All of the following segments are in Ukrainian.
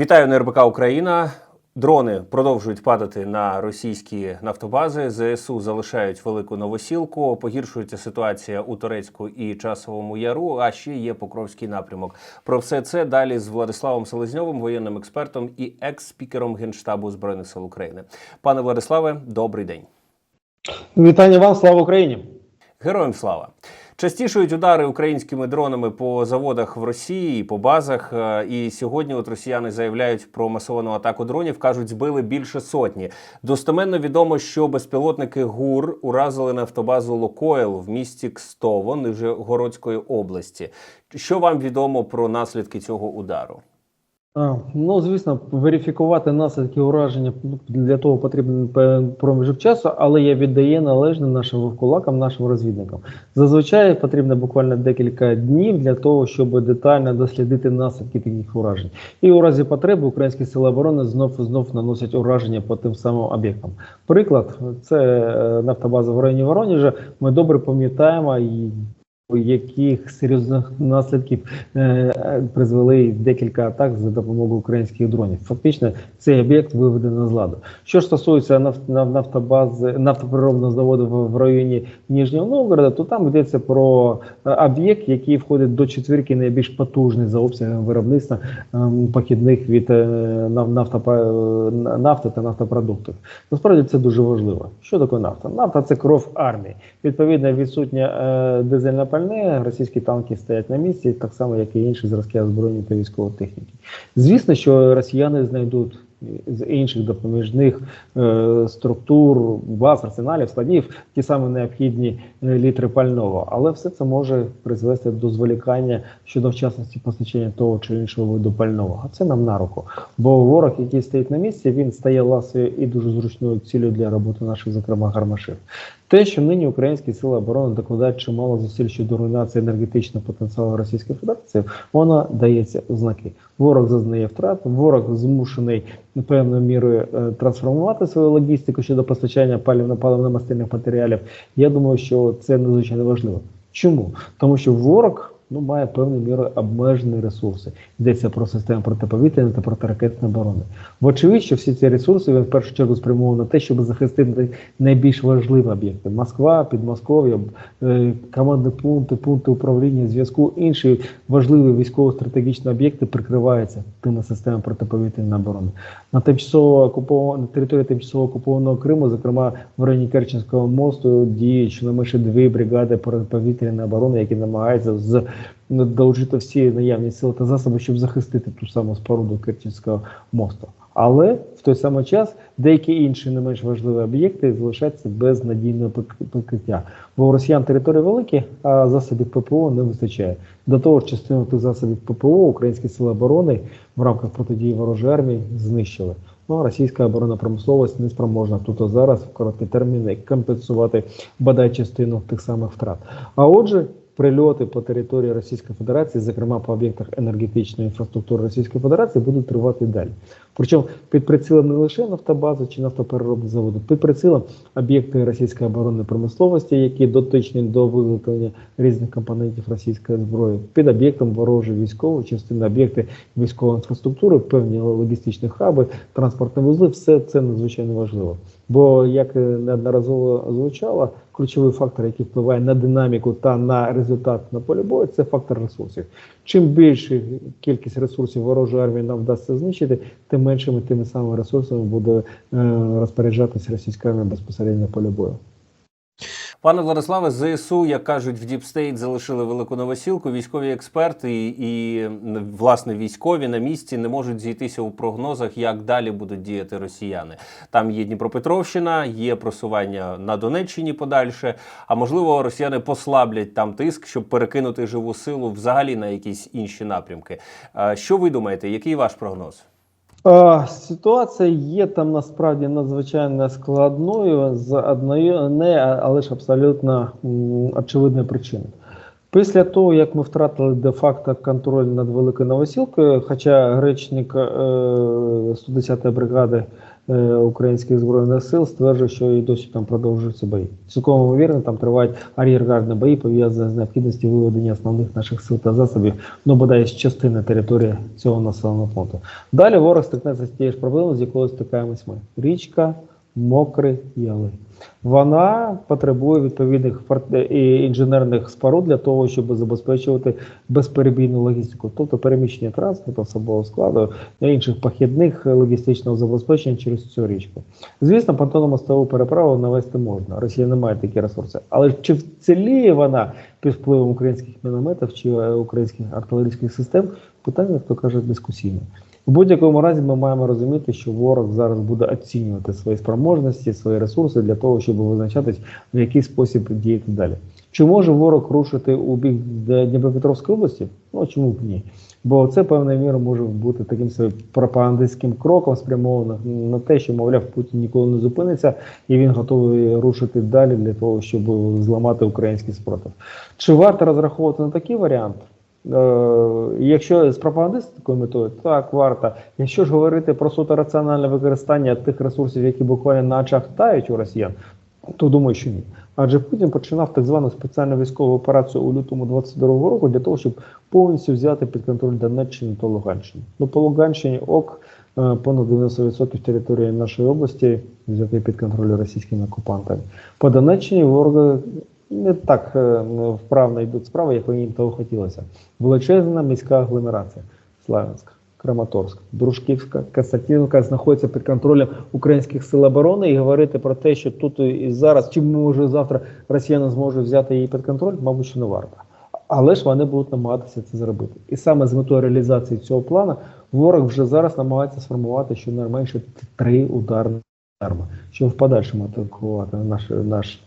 Вітаю на РБК Україна. Дрони продовжують падати на російські нафтобази. ЗСУ залишають велику новосілку. Погіршується ситуація у Турецьку і Часовому Яру. А ще є Покровський напрямок. Про все це далі з Владиславом Селезньовим, воєнним експертом і екс-спікером Генштабу збройних сил України. Пане Владиславе, добрий день. Вітання вам, слава Україні! Героям слава! Частішують удари українськими дронами по заводах в Росії, по базах. Е, І сьогодні от росіяни заявляють про масовану атаку дронів. кажуть, збили більше сотні. Достеменно відомо, що безпілотники ГУР уразили нафтобазу Лукойл в місті Кстово Нижегородської області. Що вам відомо про наслідки цього удару? Ну, звісно, верифікувати наслідки ураження для того потрібен проміжок часу, але я віддаю належне нашим вовкулакам, нашим розвідникам. Зазвичай потрібно буквально декілька днів для того, щоб детально дослідити наслідки таких уражень. І у разі потреби українські сили оборони знов знов наносять ураження по тим самим об'єктам. Приклад, це е, нафтобаза в районі Воронежа. Ми добре пам'ятаємо яких серйозних наслідків е, е, призвели декілька атак за допомогою українських дронів. Фактично, цей об'єкт виведено з ладу. Що ж стосується нафт, наф- нафтобази, нафтопереробного заводу в, районі Ніжнього Новгорода, то там йдеться про е, об'єкт, який входить до четвірки найбільш потужний за обсягом виробництва ем, похідних від е, нафтопа- е, нафти та нафтопродуктів. Насправді це дуже важливо. Що таке нафта? Нафта це кров армії. Відповідно, відсутнє е, дизельне пальне, російські танки стоять на місці, так само, як і інші зразки озброєння та військової техніки. Звісно, що росіяни знайдуть з інших допоміжних е, структур, баз, арсеналів, складів ті самі необхідні е, літри пального, але все це може призвести до зволікання щодо вчасності постачання того чи іншого виду пального. А це нам на руку. Бо ворог, який стоїть на місці, він стає ласою і дуже зручною цілею для роботи наших, зокрема, гармашів. Те, що нині українські сили оборони докладають чимало зусиль щодо руйнації енергетичного потенціалу Російської Федерації, вона дається у знаки. Ворог зазнає втрат, ворог змушений певною мірою е, трансформувати свою логістику щодо постачання паливно-паливно-мастильних матеріалів. Я думаю, що це надзвичайно важливо. Чому? Тому що ворог ну, має певною мірою обмежені ресурси. Йдеться про систему протиповітряної та протиракетної оборони. Вочевидь, що всі ці ресурси він в першу чергу спрямовані на те, щоб захистити найбільш важливі об'єкти: Москва, Підмосков'я, е, командні пункти, пункти управління, зв'язку, інші важливі військово-стратегічні об'єкти прикриваються тими системами протиповітряної оборони. На тимчасово окупованій території тимчасово окупованого Криму, зокрема в районі Керченського мосту, діють щонайменше дві бригади протиповітряної оборони, які намагаються з долучити всі наявні сили та засоби, щоб захистити ту саму споруду Керченського мосту. Але в той самий час деякі інші не менш важливі об'єкти залишаються без надійного пок- покриття. Бо у росіян території великі, а засобів ППО не вистачає. До того ж, частину тих засобів ППО українські сили оборони в рамках протидії ворожої армії знищили. Ну, а російська оборонна промисловість не спроможна тут зараз в короткі терміни компенсувати бодай частину тих самих втрат. А отже, прильоти по території Російської Федерації, зокрема по об'єктах енергетичної інфраструктури Російської Федерації, будуть тривати далі. Причому під прицілом не лише нафтобази чи нафтопереробні заводи, під прицілом об'єкти російської оборонної промисловості, які дотичні до виготовлення різних компонентів російської зброї, під об'єктом ворожої військової частини, об'єкти військової інфраструктури, певні логістичні хаби, транспортні вузли, все це надзвичайно важливо. Бо як неодноразово звучало, ключовий фактор, який впливає на динаміку та на результат на полі бою, це фактор ресурсів. Чим більше кількість ресурсів ворожої армії нам вдасться знищити, тим меншими тими самими ресурсами буде е, розпоряджатися російська армія безпосередньо полі бою. Пане Владиславе, ЗСУ, як кажуть, в Діпстейт залишили велику новосілку. Військові експерти і, і власне військові на місці не можуть зійтися у прогнозах, як далі будуть діяти росіяни. Там є Дніпропетровщина, є просування на Донеччині подальше. А можливо, росіяни послаблять там тиск, щоб перекинути живу силу взагалі на якісь інші напрямки. Що ви думаєте? Який ваш прогноз? Ситуація є там насправді надзвичайно складною з одної, не, але ж абсолютно очевидної причини. Після того, як ми втратили де-факто контроль над Великою Новосілкою, хоча гречник е, 110-ї бригади е, Українських Збройних сил стверджує, що і досі там продовжуються бої. Цілком ймовірно, там тривають ар'єргардні бої, пов'язані з необхідністю виведення основних наших сил та засобів, ну бодай з частини території цього населеного пункту. Далі ворог стикнеться з тією ж проблемою, з якою стикаємось ми. Річка, мокрий яли. Вона потребує відповідних інженерних споруд для того, щоб забезпечувати безперебійну логістику, тобто переміщення транспорту, особового складу та інших похідних логістичного забезпечення через цю річку. Звісно, понтонно-мостову переправу навести можна. Росія не має такі ресурси. Але чи вціліє вона під впливом українських мінометів чи е, українських артилерійських систем? Питання, як то каже, дискусійне. В будь-якому разі ми маємо розуміти, що ворог зараз буде оцінювати свої спроможності, свої ресурси для того, щоб визначатись, в який спосіб діяти далі. Чи може ворог рушити у бік Дніпропетровської області? Ну чому б ні? Бо це певною мірою може бути таким собі пропагандистським кроком, спрямованим на те, що, мовляв, Путін ніколи не зупиниться, і він готовий рушити далі для того, щоб зламати український спротив. Чи варто розраховувати на такий варіант? Е, Якщо з пропагандистською метою, так варто. Якщо ж говорити про суто раціональне використання тих ресурсів, які буквально на очах тають у росіян, то думаю, що ні. Адже Путін починав так звану спеціальну військову операцію у лютому 22-го року для того, щоб повністю взяти під контроль Донеччину та Луганщину. Ну, по Луганщині ок, е, понад 90% території нашої області взяти під контроль російськими окупантами. По Донеччині ворога не так е, вправно йдуть справи, як їм того хотілося. Величезна міська агломерація Славянська. Краматорськ, Дружківська, Касатінка знаходяться під контролем українських сил оборони і говорити про те, що тут і зараз, чи може завтра росіяни зможуть взяти її під контроль, мабуть, що не варто. Але ж вони будуть намагатися це зробити. І саме з метою реалізації цього плану ворог вже зараз намагається сформувати щонайменше три ударні арми, щоб в подальшому атакувати наш, наш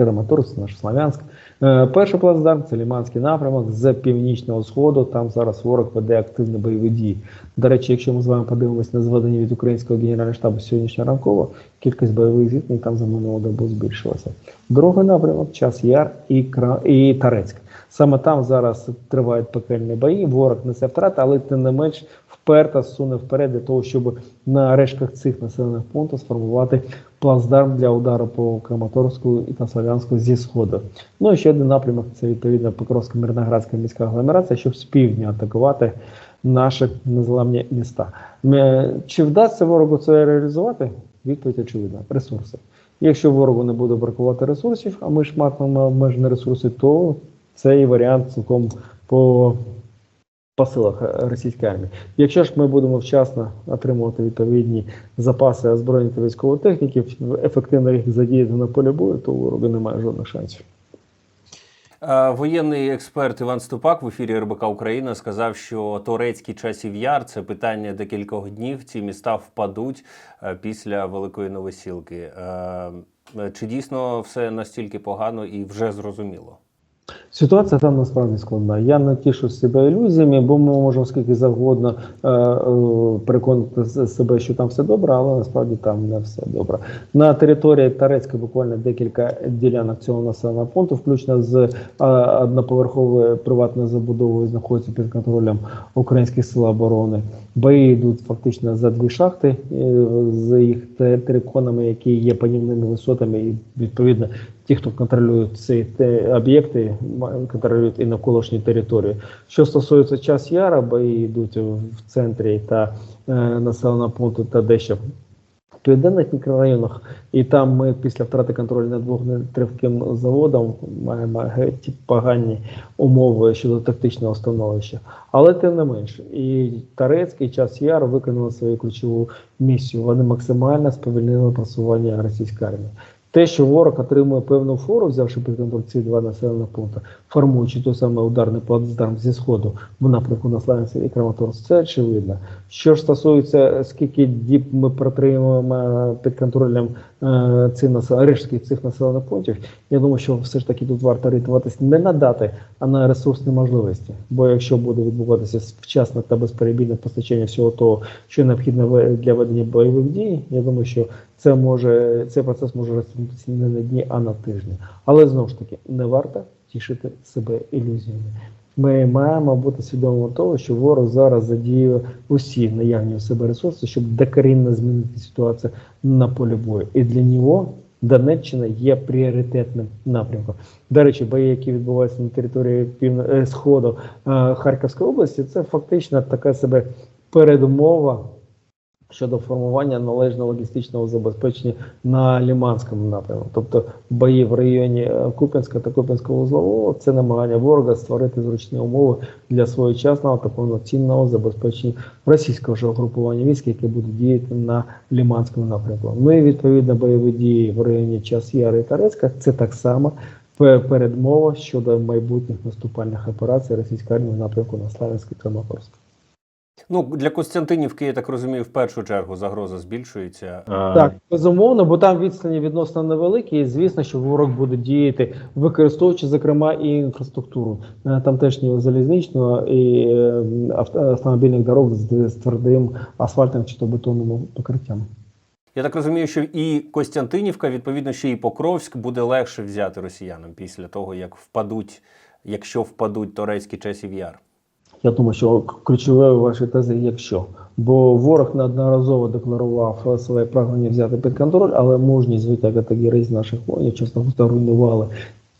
Краматорськ, наш Славянськ. Е, Перший плацдарм це Ліманський напрямок з північного сходу. Там зараз ворог веде активні бойові дії. До речі, якщо ми з вами подивимось на зведення від українського генерального штабу сьогоднішнього ранково, кількість бойових зіткнень там за минулого добу збільшилася. Другий напрямок час Яр і, Кра... і Тарецьк. Саме там зараз тривають пекельні бої. Ворог несе втрати, але тим не менш вперто суне вперед для того, щоб на рештках цих населених пунктів сформувати плацдарм для удару по Краматорську і та Славянську зі сходу. Ну і ще один напрямок це відповідно Покровська Мирноградська міська агломерація, щоб з півдня атакувати наші незламні міста. Е, Чи вдасться ворогу це реалізувати? Відповідь очевидна ресурси. Якщо ворогу не буде бракувати ресурсів, а ми ж матимемо обмежені ресурси, то цей варіант цілком по по силах е, російської армії. Якщо ж ми будемо вчасно отримувати відповідні запаси озброєння та військової техніки, ефективно їх задіяти на полі бою, то у ворога немає жодних шансів. Е, Воєнний експерт Іван Ступак в ефірі РБК Україна сказав, що Торецький часів яр це питання декількох днів. Ці міста впадуть е, після Великої Новосілки. Чи дійсно все настільки погано і вже зрозуміло? Ситуація там насправді складна. Я не тішу себе ілюзіями, бо ми можемо скільки завгодно е, е, переконати себе, що там все добре, але насправді там не все добре. На території Тарецька буквально декілька ділянок цього населеного пункту, включно з е, одноповерховою приватною забудовою, знаходяться під контролем українських сил оборони. Бої йдуть фактично за дві шахти е, з їх те- териконами, які є панівними висотами, і відповідно ті, хто контролює ці об'єкти, контролюють і навколишні території. Що стосується час яра, бої йдуть в центрі та е, населеного пункту та дещо південних мікрорайонах, і там ми після втрати контролю над вогнетривким заводом маємо геть погані умови щодо тактичного становища. Але тим не менше, і Тарецький час Яр виконали свою ключову місію. Вони максимально сповільнили просування російської армії. Те, що ворог отримує певну фору, взявши під контроль ці два населених пункти, формуючи той самий ударний плацдарм зі сходу в напрямку на Славянський і Краматорськ, це очевидно. Що ж стосується, скільки діб ми протримуємо під контролем е, цих рештки цих населених пунктів, я думаю, що все ж таки тут варто орієнтуватися не на дати, а на ресурсні можливості. Бо якщо буде відбуватися вчасне та безперебійне постачання всього того, що необхідно для ведення бойових дій, я думаю, що це може цей процес може розтягнутися не на дні, а на тижні. Але знову ж таки не варто тішити себе ілюзіями. Ми маємо бути свідомими того, що ворог зараз задіює усі наявні у себе ресурси, щоб докорінно змінити ситуацію на полі бою. І для нього Донеччина є пріоритетним напрямком. До речі, бої, які відбуваються на території півно... е, сходу е, Харківської області, це фактично така себе передумова щодо формування належного логістичного забезпечення на Ліманському напрямку. Тобто бої в районі е, Куп'янська та Куп'янського узлового це намагання ворога створити зручні умови для своєчасного та повноцінного забезпечення російського ж угрупування військ, яке буде діяти на Ліманському напрямку. Ну і відповідно бойові дії в районі Час Яри і Тарецька це так само передмова щодо майбутніх наступальних операцій російської армії в напрямку на Славянськ і Краматорськ. Ну для Костянтинівки, я так розумію, в першу чергу загроза збільшується. Так, безумовно, бо там відстані відносно невеликі, і звісно, що ворог буде діяти, використовуючи, зокрема, і інфраструктуру е, тамтешнього залізничного і е, автомобільних дорог з, твердим асфальтом чи то бетонним покриттям. Я так розумію, що і Костянтинівка, відповідно, ще і Покровськ буде легше взяти росіянам після того, як впадуть, якщо впадуть Торецький часів яр. Я думаю, що ключове у вашій тезі, якщо бо ворог неодноразово декларував е, своє прагнення взяти під контроль, але мужність витяга та героїзм наших воїнів часто руйнували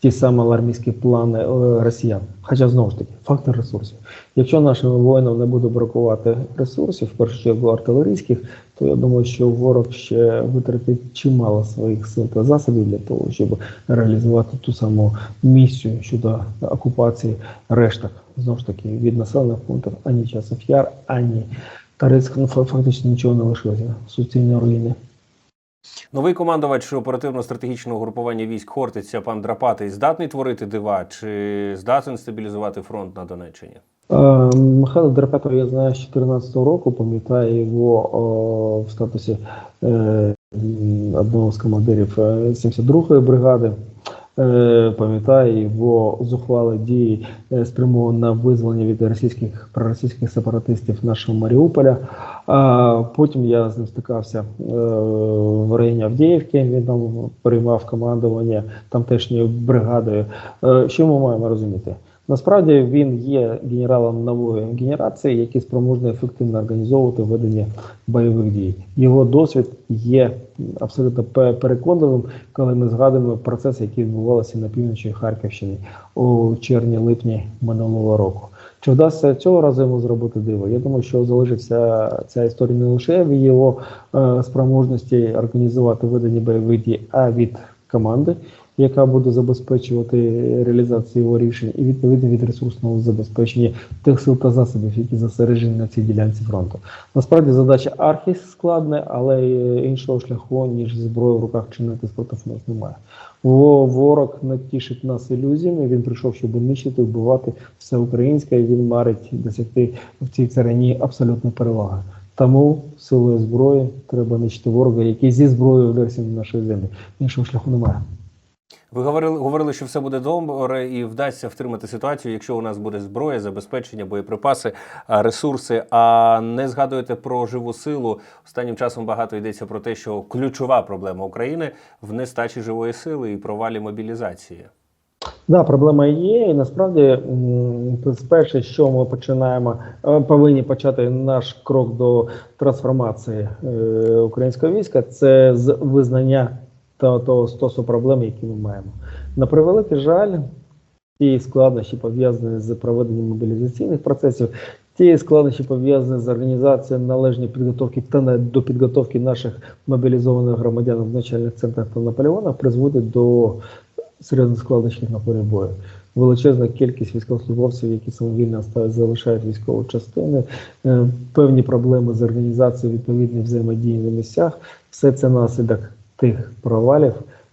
ті самі армійські плани е, росіян. Хоча знову ж таки фактор ресурсів. Якщо нашим воїнам не буде бракувати ресурсів, в першу чергу артилерійських, то я думаю, що ворог ще витратить чимало своїх сил та засобів для того, щоб реалізувати ту саму місію щодо окупації решток знову ж таки від населених пунктів ані часов яр, ані Тарецьк, ну фактично нічого не лишилося. Суцільні руїни. Новий командувач оперативно-стратегічного групування військ Хортиця, пан Драпатий, здатний творити дива чи здатен стабілізувати фронт на Донеччині? Е, Михайло Драпетов, я знаю з 2014 року, пам'ятаю його о, в статусі е, одного з командирів е, 72-ї бригади. Е, Пам'ятаю його зухвали дії е, на визволення від російських проросійських сепаратистів нашого Маріуполя. А потім я з ним стикався е, в районі Авдіївки. Він там приймав командування тамтешньою бригадою. Е, Що ми маємо розуміти? Насправді він є генералом нової генерації, який спроможний ефективно організовувати ведення бойових дій. Його досвід є абсолютно пе- переконливим, коли ми згадуємо процеси, які відбувалися на півночі Харківщини у червні-липні минулого року. Чи вдасться цього разу йому зробити диво? Я думаю, що залишиться ця історія не лише в його е, спроможності організувати ведення бойових дій, а від команди, яка буде забезпечувати реалізацію його рішень, і відповідно від ресурсного забезпечення тих сил та засобів, які зосереджені на цій ділянці фронту. Насправді задача архі складна, але іншого шляху ніж зброю в руках чинити спротив нас немає. Ворог не тішить нас ілюзіями. Він прийшов, щоб нищити, вбивати все українське. і Він марить досягти в цій царині абсолютної переваги. Тому силою зброї треба нищити ворога, який зі зброєю вдерся на нашої землі. Іншого шляху немає. Ви говорили, говорили, що все буде добре і вдасться втримати ситуацію, якщо у нас буде зброя, забезпечення, боєприпаси, ресурси. А не згадуєте про живу силу. Останнім часом багато йдеться про те, що ключова проблема України в нестачі живої сили і провалі мобілізації. Да, проблема є, і насправді м, спершу, що ми починаємо, е, повинні почати наш крок до трансформації е, українського війська, це з визнання того, того стосу проблем, які ми маємо. На превеликий жаль, ті складнощі пов'язані з проведенням мобілізаційних процесів, ті складнощі пов'язані з організацією належної підготовки та до підготовки наших мобілізованих громадян в начальних центрах та на полігонах призводять до серйозних складнощів на полі бою. Величезна кількість військовослужбовців, які самовільно залишають військові частини, е, певні проблеми з організацією відповідної взаємодії на місцях. Все це наслідок тих провалів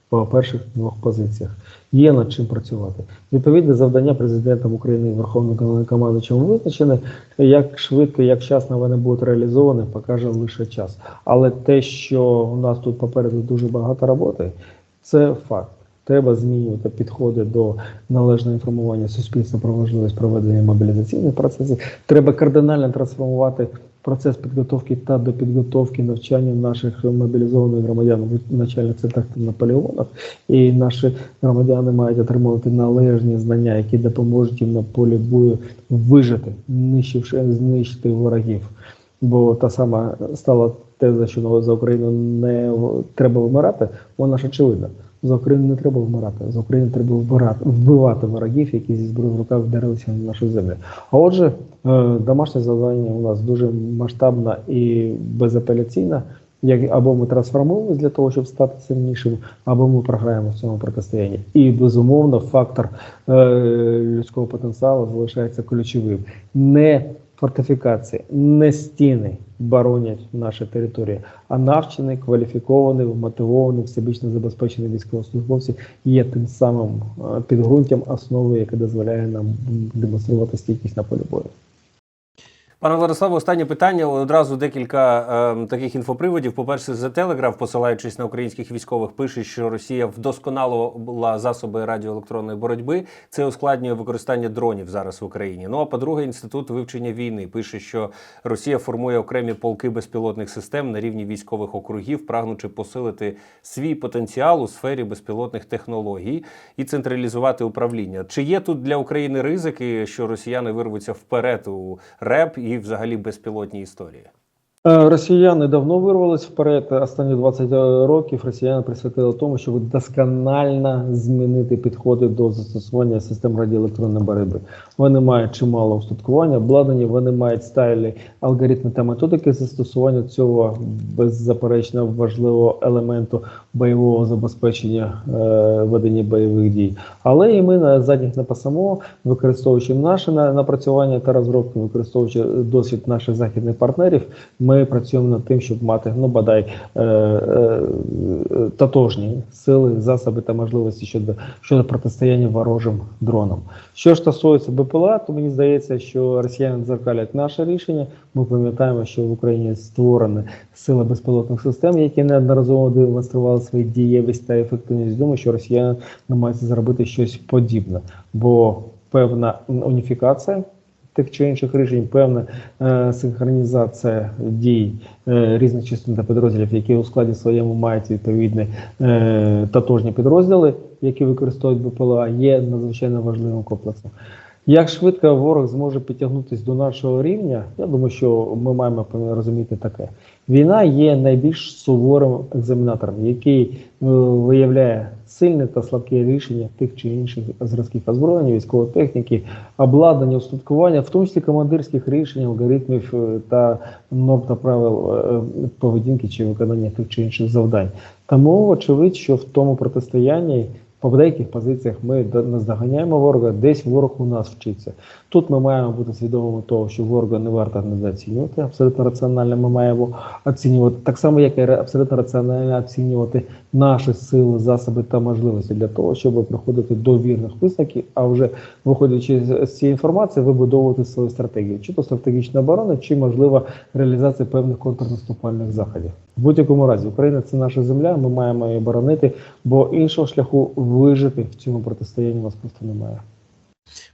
по перших двох позиціях. Є над чим працювати. Відповідне завдання президентом України і Верховним Головнокомандуючим визначене. Як швидко, як вчасно вони будуть реалізовані, покаже лише час. Але те, що у нас тут попереду дуже багато роботи, це факт. Треба змінювати підходи до належного інформування суспільства про важливість проведення мобілізаційних процесів. Треба кардинально трансформувати процес підготовки та до підготовки навчання наших мобілізованих громадян в начальних центрах та на полігонах. І наші громадяни мають отримувати належні знання, які допоможуть їм на полі бою вижити, нищивши, знищити ворогів. Бо та сама стала теза, що за Україну не треба вмирати, вона ж очевидна. За Україну не треба вмирати, за Україну треба вбирати, вбивати ворогів, які зі зброєю в руках вдарилися на нашу землю. А отже, е, домашнє завдання у нас дуже масштабне і безапеляційне. Як або ми трансформуємося для того, щоб стати сильнішим, або ми програємо в цьому протистоянні. І безумовно, фактор е, людського потенціалу залишається ключовим. Не фортифікації, не стіни боронять наші території, а навчені, кваліфіковані, вмотивовані, всебічно забезпечені військовослужбовці є тим самим е, підґрунтям основи, яке дозволяє нам демонструвати стійкість на полі бою. Пане Владиславе, останнє питання. Одразу декілька е, таких інфоприводів. По-перше, The Telegraph, посилаючись на українських військових, пише, що Росія вдосконалила засоби радіоелектронної боротьби. Це ускладнює використання дронів зараз в Україні. Ну а по-друге, інститут вивчення війни пише, що Росія формує окремі полки безпілотних систем на рівні військових округів, прагнучи посилити свій потенціал у сфері безпілотних технологій і централізувати управління. Чи є тут для України ризики, що росіяни вирвуться вперед у РЕП і взагалі безпілотні історії? Е, Росіяни давно вирвались вперед. Останні 20 років росіяни присвятили тому, щоб досконально змінити підходи до застосування систем радіоелектронної боротьби. Вони мають чимало устаткування, обладнання, вони мають стайлі алгоритми та методики застосування цього беззаперечно важливого елементу бойового забезпечення е, ведення бойових дій. Але і ми на задніх не пасемо, використовуючи наші на- напрацювання та розробки, використовуючи досвід наших західних партнерів, ми працюємо над тим, щоб мати ну бодай е, е, е, сили, засоби та можливості щодо щодо протистояння ворожим дронам. Що ж стосується БПЛА, то мені здається, що росіяни дзеркалять наше рішення. Ми пам'ятаємо, що в Україні створені сили безпілотних систем, які неодноразово демонстрували свою дієвість та ефективність. Думаю, що росіяни намагаються зробити щось подібне, бо певна уніфікація тих чи інших рішень, певна е, синхронізація дій е, різних частин та підрозділів, які у складі своєму мають відповідні е, татожні підрозділи, які використовують БПЛА, є надзвичайно важливим комплексом. Як швидко ворог зможе підтягнутися до нашого рівня, я думаю, що ми маємо розуміти таке. Війна є найбільш суворим екзаменатором, який е, виявляє сильне та слабке рішення тих чи інших зразків озброєння, військової техніки, обладнання, устаткування, в тому числі командирських рішень, алгоритмів е, та норм та правил е, поведінки чи виконання тих чи інших завдань. Тому очевидь, що в тому протистоянні по деяких позиціях ми до- наздоганяємо ворога, десь ворог у нас вчиться. Тут ми маємо бути свідомими того, що ворога не варто недооцінювати. Абсолютно раціонально ми маємо оцінювати так само, як і абсолютно раціонально оцінювати наші сили, засоби та можливості для того, щоб приходити до вірних висновків, а вже виходячи з- цієї інформації, вибудовувати свою стратегію, чи то стратегічна оборона, чи можливо реалізація певних контрнаступальних заходів. В будь-якому разі Україна це наша земля. Ми маємо її боронити, бо іншого шляху вижити в цьому протистоянні у нас просто немає.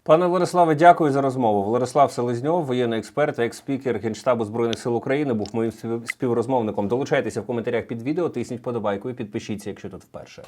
Пане Владиславе, дякую за розмову. Владислав Селезньов, воєнний експерт, екс-спікер Генштабу збройних сил України, був моїм спів- співрозмовником. Долучайтеся в коментарях під відео, тисніть подобайку і підпишіться, якщо тут вперше.